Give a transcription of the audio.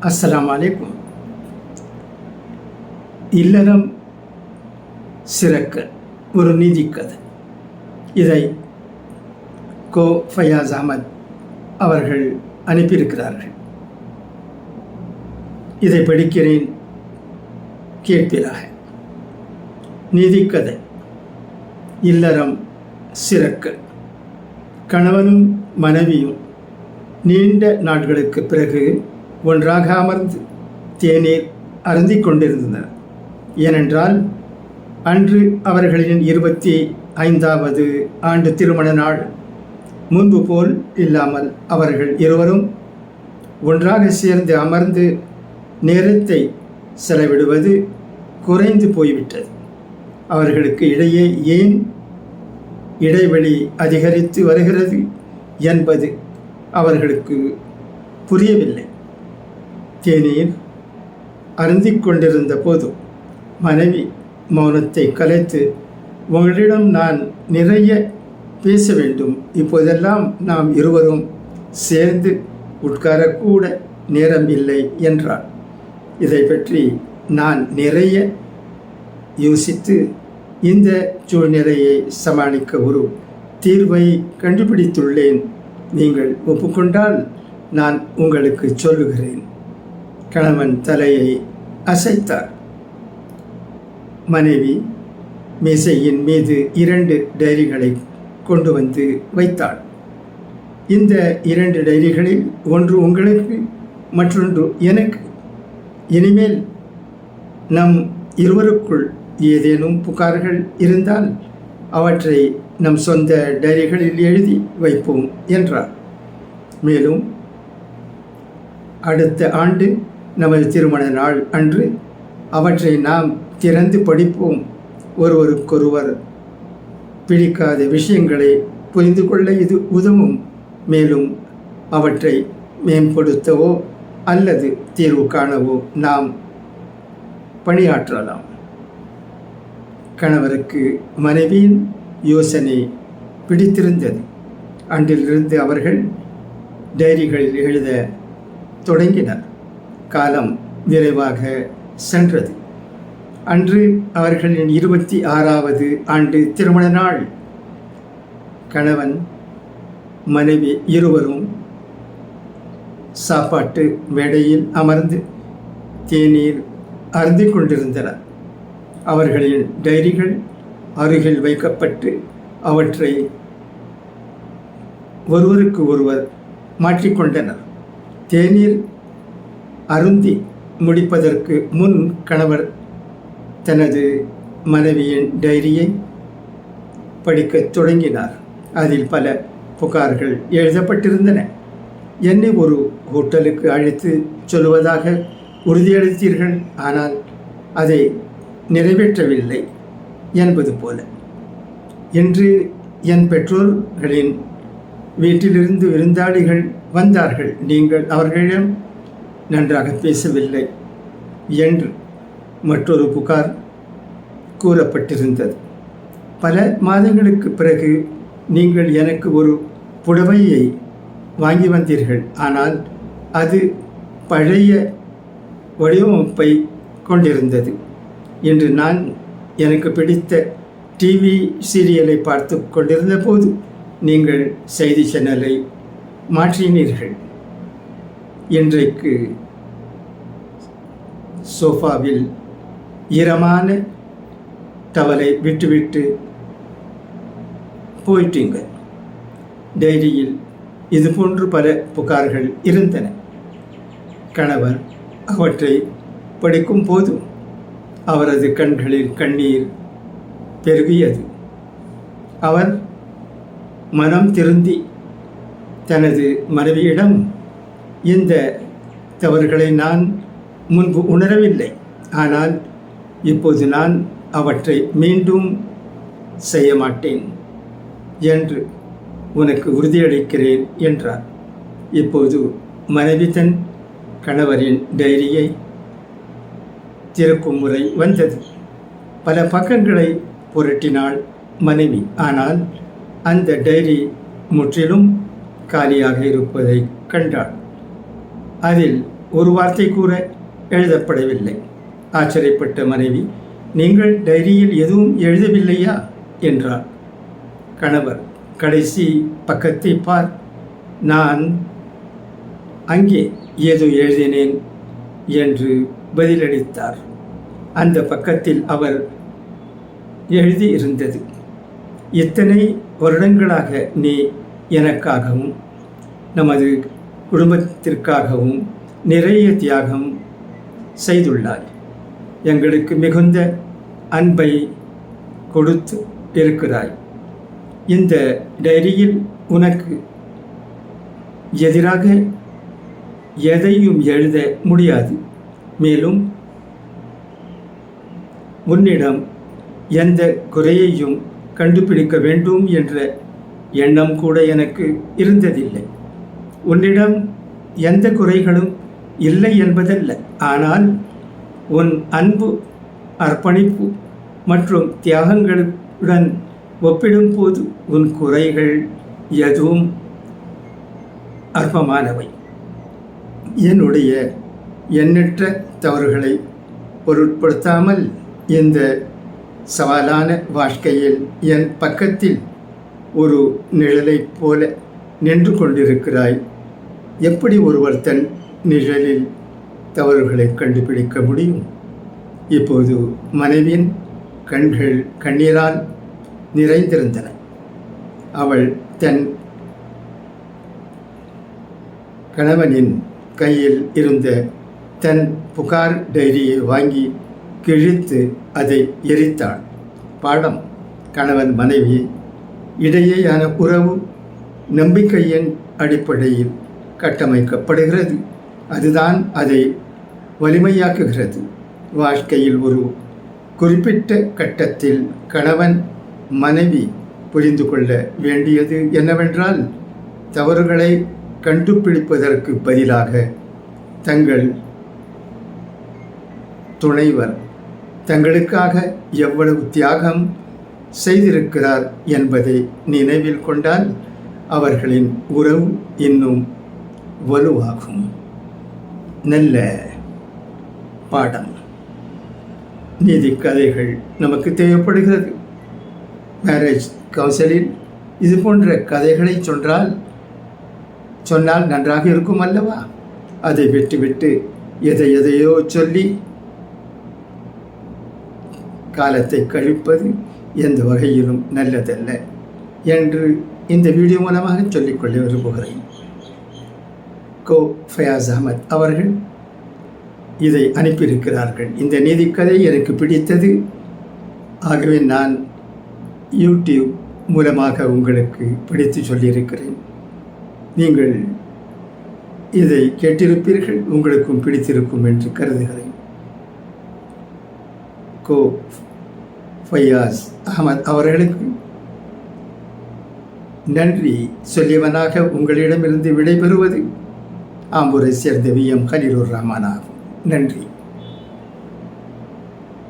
அஸ்லாம் அலைக்கும் இல்லறம் சிறக்க ஒரு நீதிக்கதை இதை கோ ஃபயாஸ் அகமத் அவர்கள் அனுப்பியிருக்கிறார்கள். இதை படிக்கிறேன் கேட்பீராக நீதிக்கதை இல்லறம் சிறக்க. கணவனும் மனைவியும் நீண்ட நாட்களுக்கு பிறகு ஒன்றாக அமர்ந்து தேநீர் அருந்திக் கொண்டிருந்தனர். ஏனென்றால் அன்று அவர்களின் இருபத்தி ஐந்தாவது ஆண்டு திருமண நாள். முன்பு போல் இல்லாமல் அவர்கள் இருவரும் ஒன்றாக சேர்ந்து அமர்ந்து நேரத்தை செலவிடுவது குறைந்து போய்விட்டது. அவர்களுக்கு இடையே ஏன் இடைவெளி அதிகரித்து வருகிறது என்பது அவர்களுக்கு புரியவில்லை. தேநீர் அருந்திக் கொண்டிருந்த போது மனைவி மௌனத்தை கலைத்து உங்களிடம் நான் நிறைய பேச வேண்டும் இப்போதெல்லாம் நாம் இருவரும் சேர்ந்து உட்காரக்கூட நேரம் இல்லை என்றார் இதை பற்றி நான் நிறைய யோசித்து இந்த சூழ்நிலையை சமாளிக்க ஒரு தீர்வை கண்டுபிடித்துள்ளேன். நீங்கள் ஒப்புக்கொண்டால் நான் உங்களுக்கு சொல்லுகிறேன். கணவன் தலையை அசைத்தார். மனைவி மேசையின் மீது இரண்டு டைரிகளை கொண்டு வந்து வைத்தாள். இந்த இரண்டு டைரிகளில் ஒன்று உங்களுக்கு மற்றொன்று எனக்கு. இனிமேல் நம் இருவருக்குள் ஏதேனும் புகார்கள் இருந்தால் அவற்றை நம் சொந்த டைரிகளில் எழுதி வைப்போம் என்றார். மேலும் அடுத்த ஆண்டு நமது திருமண நாள் அன்று அவற்றை நாம் திறந்து படிப்போம். ஒருவருக்கொருவர் பிடிக்காத விஷயங்களை புரிந்து கொள்ள இது உதவும். மேலும் அவற்றை மேம்படுத்தவோ அல்லது தீர்வு காணவோ நாம் பணியாற்றலாம். கணவருக்கு மனைவியின் யோசனை பிடித்திருந்தது. அன்றிலிருந்து அவர்கள் டைரிகளில் எழுத தொடங்கினர். காலம் விரைவாக சென்றது. அன்று அவர்களின் இருபத்தி ஆறாவது ஆண்டு திருமண நாள். கணவன் மனைவி இருவரும் சாப்பாட்டு மேடையில் அமர்ந்து தேநீர் அருந்து கொண்டிருந்தனர். அவர்களின் டைரிகள் அருகில் வைக்கப்பட்டு அவற்றை ஒருவருக்கு ஒருவர் மாற்றிக்கொண்டனர் தேநீர் அருந்தி முடிப்பதற்கு முன் கணவர் தனது மனைவியின் டைரியை படிக்கத் தொடங்கினார். அதில் பல புகார்கள் எழுதப்பட்டிருந்தன. என்னை ஒரு ஹோட்டலுக்கு அழைத்து சொல்லுவதாக உறுதியளித்தீர்கள். ஆனால் அதை நிறைவேற்றவில்லை என்பது போல. இன்று என் பெற்றோர்களின் வீட்டிலிருந்து விருந்தாளிகள் வந்தார்கள். நீங்கள் அவர்களிடம் நன்றாக பேசவில்லை என்று மற்றொரு புகார் கூறப்பட்டிருந்தது. பல மாதங்களுக்கு பிறகு நீங்கள் எனக்கு ஒரு புடவையை வாங்கி வந்தீர்கள். ஆனால் அது பழைய வடிவமைப்பை கொண்டிருந்தது என்று நான் எனக்கு பிடித்த டிவி சீரியலை பார்த்து கொண்டிருந்த போது நீங்கள் செய்தி சேனலை மாற்றினீர்கள். இன்றைக்கு சோஃபாவில் ஈரமான தவளை விட்டுவிட்டு போயிட்டீங்க. டைரியில் இதுபோன்று பல புகார்கள் இருந்தன. கணவர் அவற்றை படிக்கும் போதும் அவரது கண்களில் கண்ணீர் பெருகியது. அவர் மனம் திருந்தி தனது மனைவியிடம் இந்த தவறுகளை நான் முன்பு உணரவில்லை. ஆனால் இப்போது நான் அவற்றை மீண்டும் செய்ய மாட்டேன் என்று உனக்கு உறுதியளிக்கிறேன் என்றார். இப்போது மனைவி தன் கணவரின் டைரியை திறக்கும் முறை வந்தது. பல பக்கங்களை புரட்டினாள் மனைவி. ஆனால் அந்த டைரி முற்றிலும் காலியாக இருப்பதை கண்டாள். அதில் ஒரு வார்த்தை கூற எழுதப்படவில்லை. ஆச்சரியப்பட்ட மனைவி நீங்கள் டைரியில் எதுவும் எழுதவில்லையா? என்றார் கணவர் கடைசி பக்கத்தை பார். நான் அங்கே ஏதோ எழுதினேன் என்று பதிலளித்தார். அந்த பக்கத்தில் அவர் எழுதி இருந்தது இத்தனை வருடங்களாக நீ எனக்காகவும் நமது குடும்பத்திற்காகவும் நிறைய தியாகம் செய்துள்ளாய் எங்களுக்கு மிகுந்த அன்பை கொடுத்து இருக்கிறாய். இந்த டைரியில் உனக்கு எதிராக எதையும் எழுத முடியாது. மேலும் உன்னிடம் எந்த குறையையும் கண்டுபிடிக்க வேண்டும் என்ற எண்ணம் கூட எனக்கு இருந்ததில்லை. உன்னிடம் எந்த குறைகளும் இல்லை என்பதல்ல. ஆனால் உன் அன்பு அர்ப்பணிப்பு மற்றும் தியாகங்களுடன் ஒப்பிடும்போது உன் குறைகள் எதுவும் அற்பமானவை. என்னுடைய எண்ணற்ற தவறுகளை பொருட்படுத்தாமல் இந்த சவாலான வாழ்க்கையில் என் பக்கத்தில் ஒரு நிழலைப் போல நின்று கொண்டிருக்கிறாய் எப்படி ஒருவர் தன் நிழலில் தவறுகளை கண்டுபிடிக்க முடியும்? இப்போது மனைவியின் கண்கள் கண்ணீரால் நிறைந்திருந்தன. அவள் தன் கணவனின் கையில் இருந்த தன் புகார் டைரியை வாங்கி கிழித்து அதை எரித்தாள். பாடம் கணவன் மனைவி இடையேயான உறவு நம்பிக்கையின் அடிப்படையில் கட்டமைக்கப்படுகிறது. அதுதான் அதை வலிமையாக்குகிறது. வாழ்க்கையில் ஒரு குறிப்பிட்ட கட்டத்தில் கணவன் மனைவி புரிந்து கொள்ள வேண்டியது என்னவென்றால் தவறுகளை கண்டுபிடிப்பதற்கு பதிலாக தங்கள் துணைவர் தங்களுக்காக எவ்வளவு தியாகம் செய்திருக்கிறார் என்பதை நினைவில் கொண்டால் அவர்களின் உறவு இன்னும் வலுவாகும். நல்ல பாடம். நீதி கதைகள் நமக்கு தேவைப்படுகிறது. மேரேஜ் கவுன்சிலில் இது போன்ற கதைகளை சொன்னால் சொன்னால் நன்றாக இருக்கும் அல்லவா? அதை விட்டுவிட்டு எதை எதையோ சொல்லி காலத்தை கழிப்பது எந்த வகையிலும் நல்லதல்ல என்று இந்த வீடியோ மூலமாக சொல்லிக்கொள்ள விரும்புகிறேன். கோ ஃபயாஸ் அகமத் அவர்கள் இதை அனுப்பியிருக்கிறார்கள். இந்த நீதிக்கதை எனக்கு பிடித்தது. ஆகவே நான் யூடியூப் மூலமாக உங்களுக்கு படித்து சொல்லியிருக்கிறேன். நீங்கள் இதை கேட்டிருப்பீர்கள் உங்களுக்கும் பிடித்திருக்கும் என்று கருதுகிறேன். கோ ஃபையாஸ் அகமது அவர்களுக்கு நன்றி. சொல்லியவனாக உங்களிடமிருந்து விடைபெறுவது ஆம்பூரை சேர்ந்த வி எம் கலீரூர் ராமானா நன்றி.